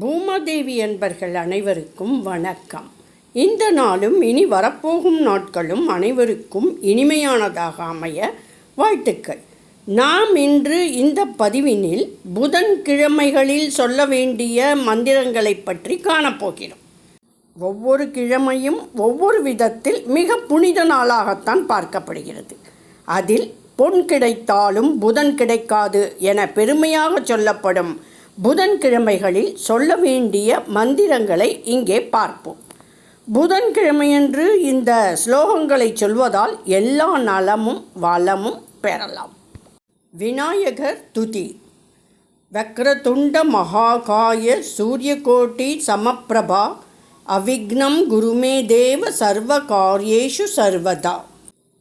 பூமாதேவி என்பர்கள் அனைவருக்கும் வணக்கம். இந்த நாளும் இனி வரப்போகும் நாட்களும் அனைவருக்கும் இனிமையானதாக அமைய வாழ்த்துக்கள். நாம் இன்று இந்த பதிவினில் புதன்கிழமைகளில் சொல்ல வேண்டிய மந்திரங்களை பற்றி காணப்போகிறோம் ஒவ்வொரு கிழமையும் ஒவ்வொரு விதத்தில் மிக புனித நாளாகத்தான் பார்க்கப்படுகிறது. அதில் பொன் கிடைத்தாலும் புதன் கிடைக்காது என பெருமையாக சொல்லப்படும் புதன்கிழமைகளில் சொல்ல வேண்டிய மந்திரங்களை இங்கே பார்ப்போம். புதன்கிழமையன்று இந்த ஸ்லோகங்களை சொல்வதால் எல்லா நலமும் வளமும் பெறலாம். விநாயகர் துதி. வக்ரதுண்ட மகாகாய சூரியகோட்டி சமப்பிரபா அவிக்னம் குருமே தேவ சர்வ காரியேஷு சர்வதா.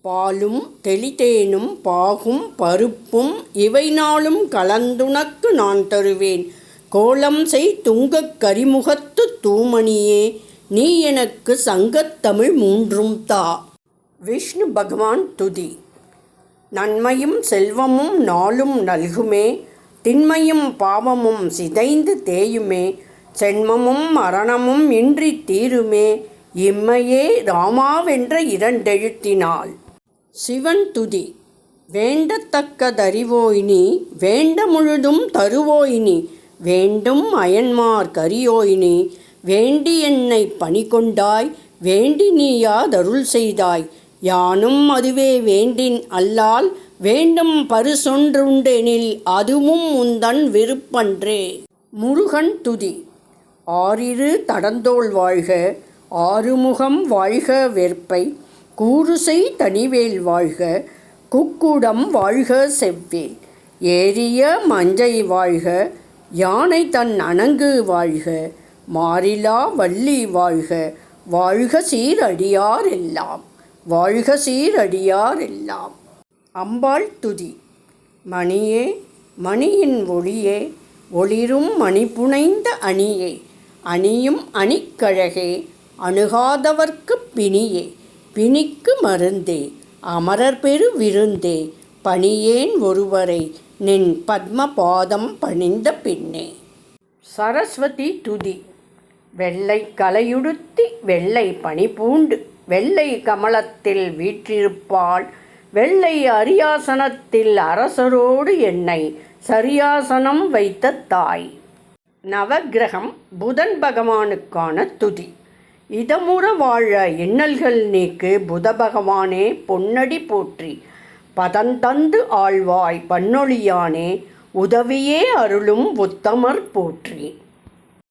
பாலும் தெளிதேனும் பாகும் பருப்பும் இவை நாளும் கலந்துனக்கு நான் தருவேன். கோலம் செய் துங்கக் கரிமுகத்து தூமணியே நீ எனக்கு சங்கத்தமிழ் மூன்றும் தா. விஷ்ணு பகவான் துதி. நன்மையும் செல்வமும் நாளும் நல்குமே திண்மையும் பாவமும் சிதைந்து தேயுமே சென்மமும் மரணமும் இன்றி தீருமே இம்மையே ராமாவென்ற இரண்டெழுத்தினாள். சிவன் துதி. வேண்டத்தக்கதறிவோயினி வேண்ட முழுதும் தருவோயினி வேண்டும் அயன்மார் கரியோயினி வேண்டி என்னை பணி கொண்டாய் வேண்டி நீயாதருள் செய்தாய். யானும் அதுவே வேண்டின் அல்லால் வேண்டும் பரிசொன்றுண்டெனில் அதுவும் உந்தன் விருப்பன்றே. முருகன் துதி. ஆறிரு தடந்தோள் வாழ்க ஆறுமுகம் வாழ்க வெற்பை கூறுசை தனிவேல் வாழ்க குக்குடம் வாழ்க செவ்வேல் ஏரிய மஞ்சை வாழ்க யானை தன் அணங்கு வாழ்க மாறிலா வள்ளி வாழ்க வாழ்க சீரடியார் எல்லாம் வாழ்க சீரடியார் எல்லாம். அம்பாள் துதி மணியே மணியின் ஒளியே ஒளிரும் மணிபுனைந்த அணியே அணியும் அணிக்கழகே அணுகாதவர்க்குப் பிணியே பிணிக்கு மருந்தே அமரர் பெரு விருந்தே பணியேன் ஒருவரை நின் பத்ம பாதம் பணிந்த பின்னே சரஸ்வதி துதி. வெள்ளை கலையுடுத்தி வெள்ளை பனி பூண்டு வெள்ளை கமலத்தில் வீற்றிருப்பாள் வெள்ளை அரியாசனத்தில் அரசரோடு என்னை சரியாசனம் வைத்த தாய். நவக்கிரகம் புதன் பகவானுக்கான துதி. இதமுற வாழ இன்னல்கள் நீக்கு புத பகவானே பொன்னடி போற்றி. பதந்தந்து ஆழ்வாய் பன்னொழியானே உதவியே அருளும் உத்தமர் போற்றி.